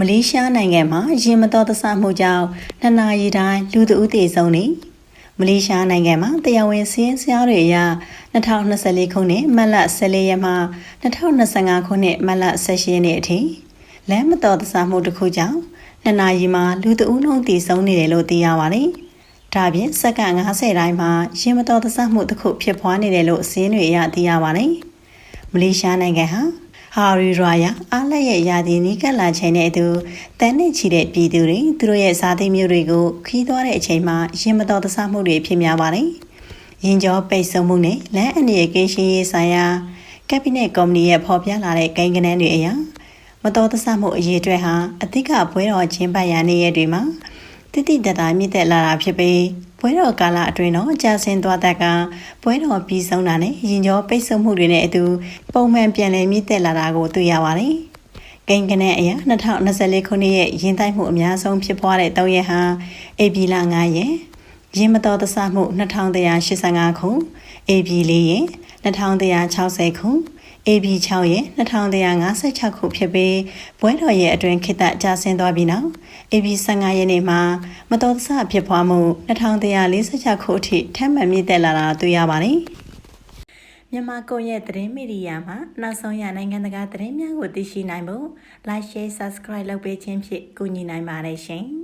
မလေးရှားနိုင်ငံမှာရင်မတော်တဆမှုကြောင့်နှစ်နာရီတိုင်းလူတဦးသေဆုံးနေမလေးရှားနိုင်ငံမှာတရားဝင်စည်းစရာတွေအရ2024ခုနှစ်မတ်လ14ရက်မှ2025ခုနှစ်မတ်လ18ရက်နေ့အထိလမ်းမတော်တဆမှုတစ်ခုကြောင့်နှစ်နာရီမှာလူတဦးလုံးသေဆုံးနေတယ်လို့သိရပါတယ်။ဒါပြင်စက္ကန့်90တိုင်းမှာရင်မတော်တဆမှုတစ်ခုဖြစ်ပွားနေတယ်လို့အစင်းတွေအရသိရပါတယ်။မလေးရှားနိုင်ငံဟာ ဟာရီရာယာအားလက်ရဲ့ယာတီနီးကပ်လာချိန်နဲ့အတူတန်းနဲ့ချီတဲ့ပြည်သူတွေသူတို့ရဲ့ဇာတိမျိုးတွေကိုခီးသွားတဲ့အချိန်မှာရင်မတော်တဆမှုတွေဖြစ်များပါတယ်။ရင်ကျော်ပိတ်ဆို့မှုနဲ့လမ်းအနေအကေးရှင်းရေးဆိုင်ရာကက်ဘိနက်ကော်မတီရဲ့ဖော်ပြလာတဲ့ကိန်းဂဏန်းတွေအရမတော်တဆမှုအရေးအတွက်ဟာအဓိကဘွဲတော်ချင်းပတ်ရာနေရက်တွေမှာတိတိတတ်တာမြင့်တက်လာတာဖြစ်ပြီး ဘွဲတော်ကာလအတွင်းတော့ကြာဆင်းသွားတဲ့ကဘွဲတော်ပြီးဆုံးတာနဲ့ရင်ကျော်ပိတ်ဆို့မှုတွေနဲ့အတူပုံမှန်ပြန်လည်မြင့်တက်လာတာကိုတွေ့ရပါတယ်။ကိန်းကနန်းအရ2024ခုနှစ်ရဲ့ရင်တိုက်မှုအများဆုံးဖြစ်ပွားတဲ့၃ရက်ဟာအေပီလာ9ရက်ရင်မတော်တဆမှု2185ခုအေပီ4ရက်2160ခု AB 6 ရဲ့2156ခုဖြစ်ပြီးဘွဲတော်ရဲ့အတွင်ခိတကြာဆင်းသွားပြီးနောက် AB 15ရက်နေ့မှာမတော်တဆဖြစ်ပွားမှု2146ခုအထိထပ်မံမြင့်တက်လာတာတွေ့ရပါတယ်။မြန်မာကိုရဲ့သတင်းမီဒီယာမှာနောက်ဆုံးရနိုင်ငံတကာသတင်းများကိုသိရှိနိုင်ဖို့ Like Share Subscribe လုပ်ပေးခြင်းဖြင့်ကူညီနိုင်ပါတယ်ရှင်။